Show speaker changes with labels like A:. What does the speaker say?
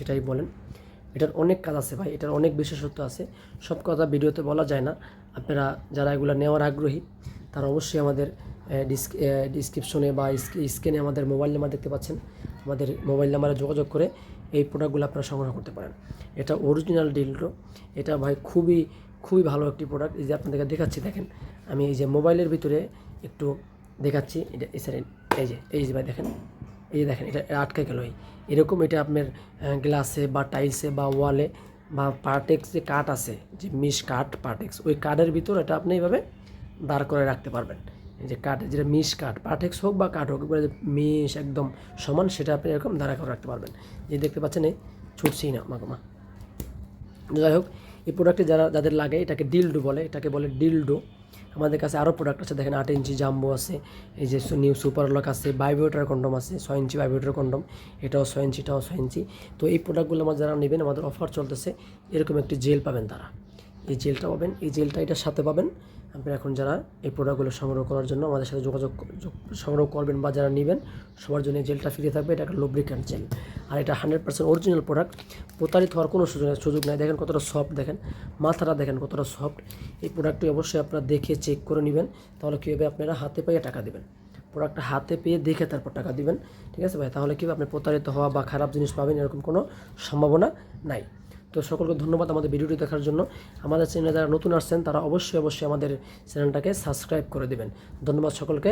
A: যেটাই বলেন, এটার অনেক কাজ আছে ভাই, এটার অনেক বিশেষত্ব আছে। সব কথা ভিডিওতে বলা যায় না। আপনারা যারা এগুলো নেওয়ার আগ্রহী, তারা অবশ্যই আমাদের ডিসক্রিপশনে বা স্ক্রিনে আমাদের মোবাইল নাম্বার দেখতে পাচ্ছেন। আমাদের মোবাইল নাম্বারে যোগাযোগ করে এই প্রোডাক্টগুলো আপনারা সংগ্রহ করতে পারেন। এটা অরিজিনাল ডিলডো এটা ভাই খুবই খুবই ভালো একটি প্রোডাক্ট এই যে আপনাদেরকে দেখাচ্ছি, দেখেন। আমি এই যে মোবাইলের ভিতরে একটু দেখাচ্ছি। এটা এই এই যে এই যে ভাই দেখেন। এই দেখেন, এটা আটকে গেল এই। এরকম এটা আপনার গ্লাসে বা টাইলসে বা ওয়ালে বা পার্টেক্স যে কাঠ আছে, যে মিশ কাঠ পার্টেক্স ওই কাঠের ভিতর এটা আপনি এইভাবে দাঁড় করে রাখতে পারবেন। যে কাঠ যেটা মিশ কাঠ পার্টেক্স হোক বা কাঠ হোক এবারে মিশ একদম সমান, সেটা আপনি এরকম দাঁড়া করে রাখতে পারবেন। যে দেখতে পাচ্ছেন এই ছুটছি না মাকমা যাই হোক এই প্রোডাক্টে যারা, যাদের লাগে, এটাকে ডিলডু বলে, এটাকে বলে ডিলডু আমাদের কাছে আরও প্রোডাক্ট আছে, দেখেন আট ইঞ্চি জাম্বো আছে, এই যে নিউ সুপার লক আছে বাইবিওটার কন্ডম আছে, ছয় ইঞ্চি বাইবিওটার কন্ডম এটাও ছয় ইঞ্চি, এটাও ছয় ইঞ্চি। তো এই প্রোডাক্টগুলো আমার যারা নেবেন, আমাদের অফার চলতেছে, এরকম একটি জেল পাবেন তারা। এই জেলটা পাবেন। এই জেলটা এটার সাথে পাবেন। আপনি এখন যারা এই প্রোডাক্টগুলো সংগ্রহ করার জন্য আমাদের সাথে যোগাযোগ সংগ্রহ করবেন বা যারা নেবেন, সবার জন্য জেলটা ফ্রি থাকবে। এটা একটা লুব্রিক্যান্ট জেল আর এটা হান্ড্রেড পার্সেন্ট অরিজিনাল প্রোডাক্ট প্রতারিত হওয়ার কোনো সুযোগ সুযোগ নাই। দেখেন কতটা সফট দেখেন। মাথাটা দেখেন কতটা সফট এই প্রোডাক্টটি অবশ্যই আপনারা দেখে চেক করে নেবেন। তাহলে কীভাবে আপনারা হাতে পেয়ে টাকা দেবেন। প্রোডাক্টটা হাতে পেয়ে দেখে তারপর টাকা দিবেন। ঠিক আছে ভাই? তাহলে কী আপনি প্রতারিত হওয়া বা খারাপ জিনিস পাবেন এরকম কোনো সম্ভাবনা নাই। তো সকলকে ধন্যবাদ আমাদের ভিডিওটি দেখার জন্য। আমাদের চ্যানেলে যারা নতুন আসছেন, তারা অবশ্যই অবশ্যই আমাদের চ্যানেলটাকে সাবস্ক্রাইব করে দেবেন। ধন্যবাদ সকলকে।